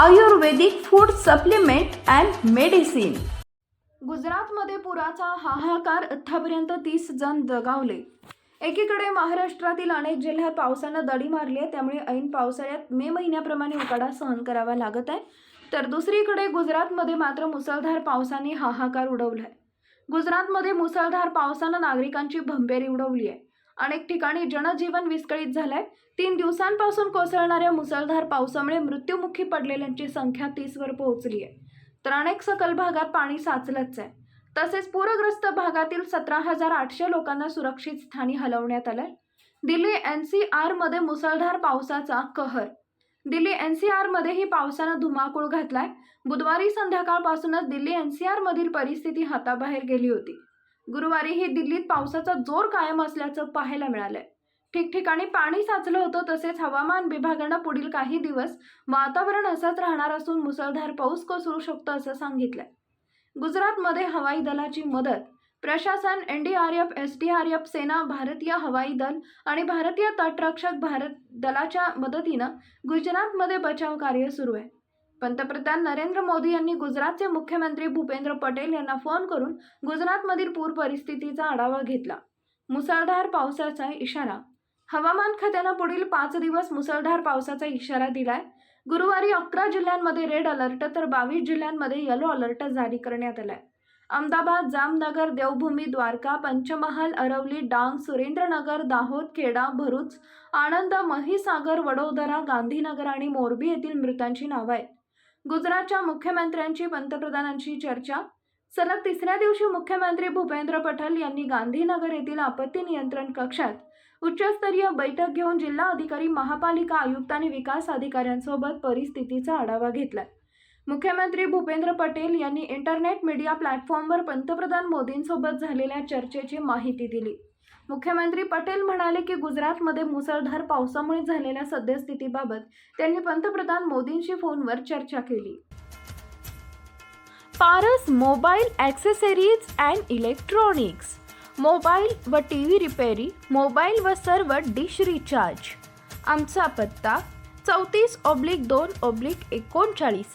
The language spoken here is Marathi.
Ayurvedic food supplement and medicine. गुजरातमध्ये पुराचा हाहाकार आत्तापर्यंत तीस जण दगावले. एकीकडे महाराष्ट्रातील अनेक जिल्ह्यात पावसानं दडी मारली आहे त्यामुळे ऐन पावसाळ्यात मे महिन्याप्रमाणे उकाडा सहन करावा लागत आहे. तर दुसरीकडे गुजरातमध्ये मात्र मुसळधार पावसाने हाहाकार उडवला आहे गुजरातमध्ये मुसळधार पावसानं नागरिकांची भंपेरी उडवली आहे. अनेक ठिकाणी जनजीवन विस्कळीत झालंय. तीन दिवसांपासून कोसळणाऱ्या मुसळधार पावसामुळे मृत्युमुखी पडलेल्यांची संख्या तीसवर पोहोचली आहे. तर अनेक सकल भागात पाणी साचलंच आहे. तसेच पूरग्रस्त भागातील सतरा हजार आठशे लोकांना सुरक्षित स्थानी हलवण्यात आलंय. दिल्ली एन सी आरमध्ये मुसळधार पावसाचा कहर. दिल्ली एन सी आरमध्येही पावसानं धुमाकूळ घातलाय. बुधवारी संध्याकाळपासूनच दिल्ली एन सी आरमधील परिस्थिती हाताबाहेर गेली होती. गुरुवारीही दिल्लीत पावसाचा जोर कायम असल्याचं पाहायला मिळालंय. ठिकठिकाणी पाणी साचलं होतं तसेच हवामान विभागानं पुढील काही दिवस वातावरण असंच राहणार असून मुसळधार पाऊस कोसळू शकतो असं सांगितलंय. गुजरातमध्ये हवाई दलाची मदत प्रशासन N D R F S D R F सेना भारतीय हवाई दल आणि भारतीय तटरक्षक भारत दलाच्या मदतीनं गुजरातमध्ये बचाव कार्य सुरू आहे. पंतप्रधान नरेंद्र मोदी यांनी गुजरातचे मुख्यमंत्री भूपेंद्र पटेल यांना फोन करून गुजरातमधील पूर परिस्थितीचा आढावा घेतला. मुसळधार पावसाचा इशारा. हवामान खात्यानं पुढील पाच दिवस मुसळधार पावसाचा इशारा दिलाय. गुरुवारी अकरा जिल्ह्यांमध्ये रेड अलर्ट तर बावीस जिल्ह्यांमध्ये येलो अलर्ट जारी करण्यात आलाय. अहमदाबाद जामनगर देवभूमी द्वारका पंचमहाल अरवली डांग सुरेंद्रनगर दाहोद खेडा भरूच आनंद महिसागर वडोदरा गांधीनगर आणि मोरबी येथील मृतांची नावं आहेत. गुजरातच्या मुख्यमंत्र्यांची पंतप्रधानांची चर्चा. सलग तिसऱ्या दिवशी मुख्यमंत्री भूपेंद्र पटेल यांनी गांधीनगर येथील आपत्ती नियंत्रण कक्षात उच्चस्तरीय बैठक घेऊन जिल्हा अधिकारी महापालिका आयुक्त आणि विकास अधिकाऱ्यांसोबत परिस्थितीचा आढावा घेतला. मुख्यमंत्री भूपेंद्र पटेल यांनी इंटरनेट मीडिया प्लॅटफॉर्मवर पंतप्रधान मोदींसोबत झालेल्या चर्चेची माहिती दिली. मुख्यमंत्री पटेल म्हणाले की गुजरातमध्ये मुसळधार पावसामुळे झालेल्या सद्यस्थितीबाबत त्यांनी पंतप्रधान मोदींशी फोनवर चर्चा केली. Paras mobile accessories and electronics mobile व टी व्ही रिपेरी मोबाईल व सर्व डिश रिचार्ज. आमचा पत्ता चौतीस ऑब्लिक दोन ऑब्लिक एकोणचाळीस.